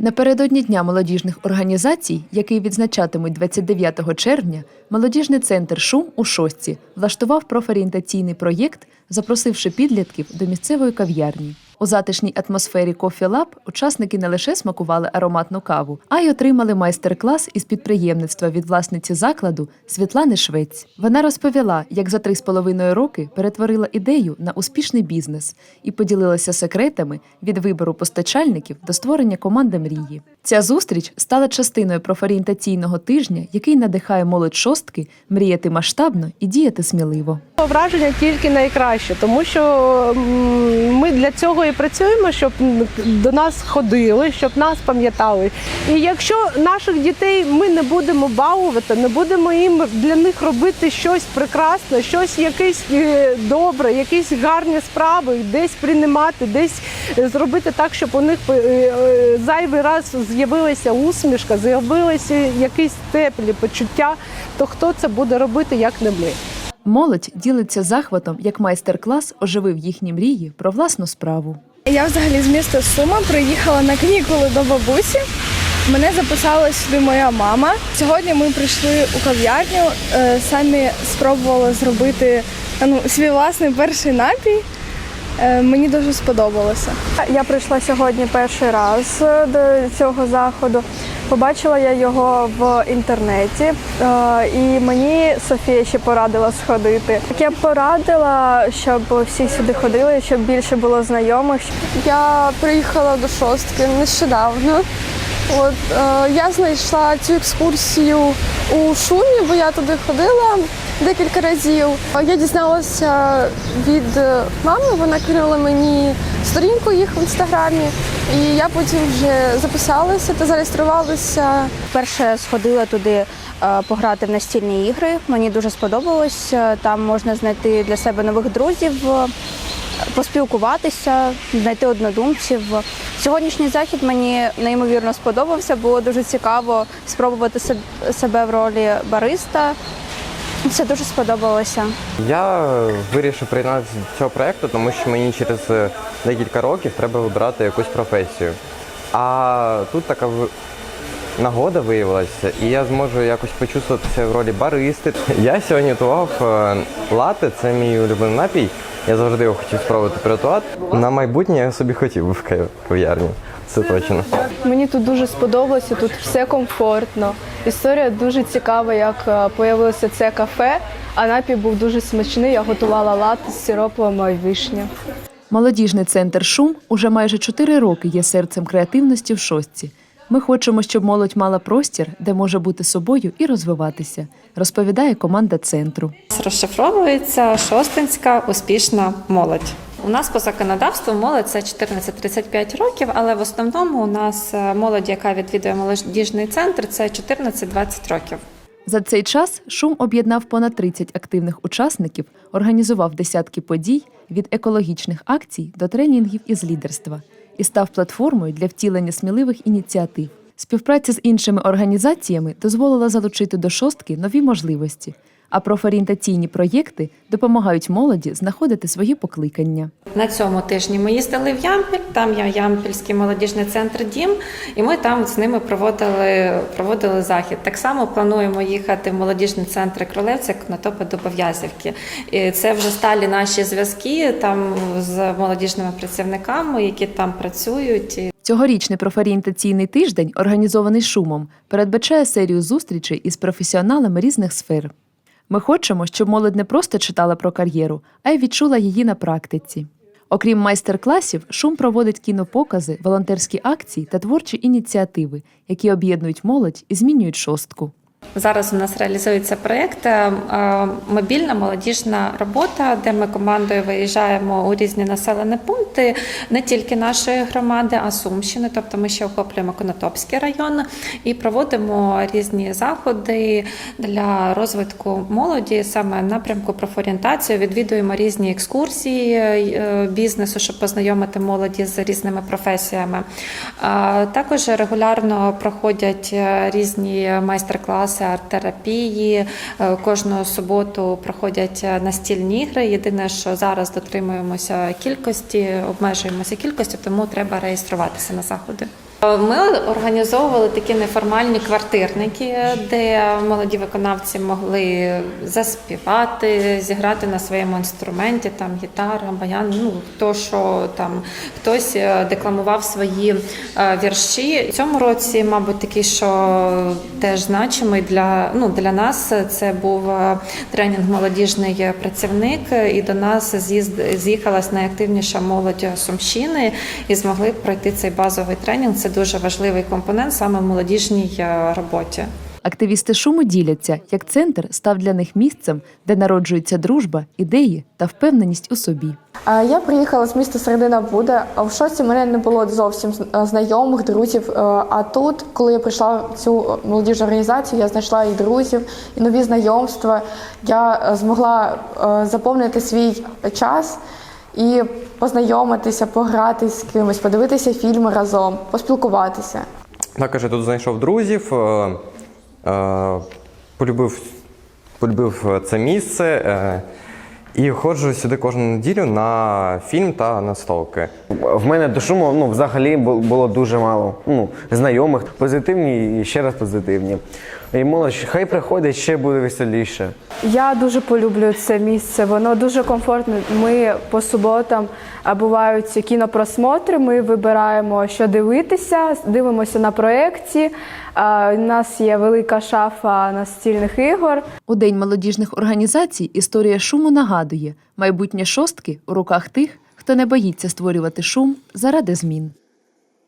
Напередодні Дня молодіжних організацій, який відзначатимуть 29 червня, молодіжний центр Шум у Шостці влаштував профорієнтаційний проєкт, запросивши підлітків до місцевої кав'ярні. У затишній атмосфері Coffee Lab учасники не лише смакували ароматну каву, а й отримали майстер-клас із підприємництва від власниці закладу Світлани Швець. Вона розповіла, як за три з половиною роки перетворила ідею на успішний бізнес і поділилася секретами від вибору постачальників до створення команди мрії. Ця зустріч стала частиною профорієнтаційного тижня, який надихає молодь шостки мріяти масштабно і діяти сміливо. Враження тільки найкраще, тому що ми для цього і працюємо, щоб до нас ходили, щоб нас пам'ятали. І якщо наших дітей ми не будемо балувати, не будемо їм для них робити щось прекрасне, щось якесь е, добре, якісь гарні справи, десь приймати, десь зробити так, щоб у них е, е, зайвий раз з'явилася усмішка, з'явилися якісь теплі почуття, то хто це буде робити, як не ми? Молодь ділиться захватом, як майстер-клас оживив їхні мрії про власну справу. Я взагалі з міста Сума приїхала на канікули до бабусі. Мене записала сюди моя мама. Сьогодні ми прийшли у кав'ярню, е, самі спробували зробити ну, свій власний перший напій. Е, Мені дуже сподобалося. Я прийшла сьогодні перший раз е, до цього заходу. Побачила я його в інтернеті, е, і мені Софія ще порадила сходити. Я порадила, щоб всі сюди ходили, щоб більше було знайомих. Я приїхала до шостки нещодавно. От е, я знайшла цю екскурсію у шумі, бо я туди ходила декілька разів. Я дізналася від мами, вона кинула мені сторінку їх в інстаграмі, і я потім вже записалася та зареєструвалася. Перше сходила туди е, пограти в настільні ігри. Мені дуже сподобалось. Е, Там можна знайти для себе нових друзів, е, поспілкуватися, знайти однодумців. Сьогоднішній захід мені неймовірно сподобався. Було дуже цікаво спробувати себе в ролі бариста. Це дуже сподобалося. Я вирішив приєднатися до цього проєкту, тому що мені через е, декілька років треба вибирати якусь професію. А тут така нагода виявилася, і я зможу якось почувствуватися в ролі баристи. Я сьогодні готував е, лати, це мій улюблений напій. Я завжди його хотів спробувати приготувати. На майбутнє я собі хотів би в кав'ярні. Це точно. Мені тут дуже сподобалося, тут все комфортно. Історія дуже цікава, як е, появилося це кафе, а напій був дуже смачний. Я готувала лати з сиропом і вишня. Молодіжний центр Шум уже майже чотири роки є серцем креативності в шостці. Ми хочемо, щоб молодь мала простір, де може бути собою і розвиватися, розповідає команда центру. Розшифровується шостинська успішна молодь. У нас по законодавству молодь це 14-35 років, але в основному у нас е, молодь, яка відвідує молодіжний центр, це 14-20 років. За цей час шум об'єднав понад 30 активних учасників, організував десятки подій від екологічних акцій до тренінгів із лідерства і став платформою для втілення сміливих ініціатив. Співпраця з іншими організаціями дозволила залучити до шостки нові можливості, а профорієнтаційні проєкти допомагають молоді знаходити свої покликання. На цьому тижні ми їздили в Ямпіль, там є Ямпільський молодіжний центр Дім, і ми там з ними проводили, проводили захід. Так само плануємо їхати в молодіжний центр Кролевця, Конотопа до Пов'язівки. І це вже сталі наші зв'язки там з молодіжними працівниками, які там працюють. Цьогорічний профорієнтаційний тиждень, організований шумом, передбачає серію зустрічей із професіоналами різних сфер. Ми хочемо, щоб молодь не просто читала про кар'єру, а й відчула її на практиці. Окрім майстер-класів, шум проводить кінопокази, волонтерські акції та творчі ініціативи, які об'єднують молодь і змінюють шостку. Зараз у нас реалізується проєкт е, е, мобільна молодіжна робота, де ми командою виїжджаємо у різні населені пункти не тільки нашої громади, а Сумщини. Тобто ми ще охоплюємо Конотопський район і проводимо різні заходи для розвитку молоді, саме напрямку профорієнтацію. Відвідуємо різні екскурсії е, бізнесу, щоб познайомити молоді з різними професіями. Також регулярно проходять різні майстер-класи арт-терапії. Е, Кожну суботу проходять е, настільні ігри. Єдине, що зараз дотримуємося кількості, обмежуємося кількістю, тому треба реєструватися на заходи. Ми організовували такі неформальні квартирники, де молоді виконавці могли заспівати, зіграти на своєму інструменті, там гітара, баян, ну хто що там хтось е, декламував свої е, вірші. Цьому році, мабуть, такий, що теж значимий для ну для нас. Це був е, тренінг молодіжний працівник, і до нас з'їзд- з'їхалась найактивніша молодь Сумщини і змогли пройти цей базовий тренінг. Це дуже важливий компонент саме в молодіжній е, роботі. Активісти шуму діляться, як центр став для них місцем, де народжується дружба, ідеї та впевненість у собі. Я приїхала з міста Середина Буде. а В шості мене не було зовсім е, знайомих, друзів. Е, А тут, коли я прийшла в цю молодіжну організацію, я знайшла і друзів, і нові знайомства. Я змогла заповнити свій час і познайомитися, пограти з кимось, подивитися фільми разом, поспілкуватися. Також я тут знайшов друзів, е, е, полюбив, полюбив це місце е, і ходжу сюди кожну неділю на фільм та на столки. В мене до шуму ну, взагалі було дуже мало ну, знайомих, позитивні і ще раз позитивні. І молодь, хай приходять, ще буде веселіше. Я дуже полюблю це місце. Воно дуже комфортне. Ми по суботам бувають кінопросмотри. Ми вибираємо, що дивитися, дивимося на проєкції. У нас є велика шафа настільних ігор. У День молодіжних організацій історія шуму нагадує майбутнє шостки у руках тих, хто не боїться створювати шум заради змін.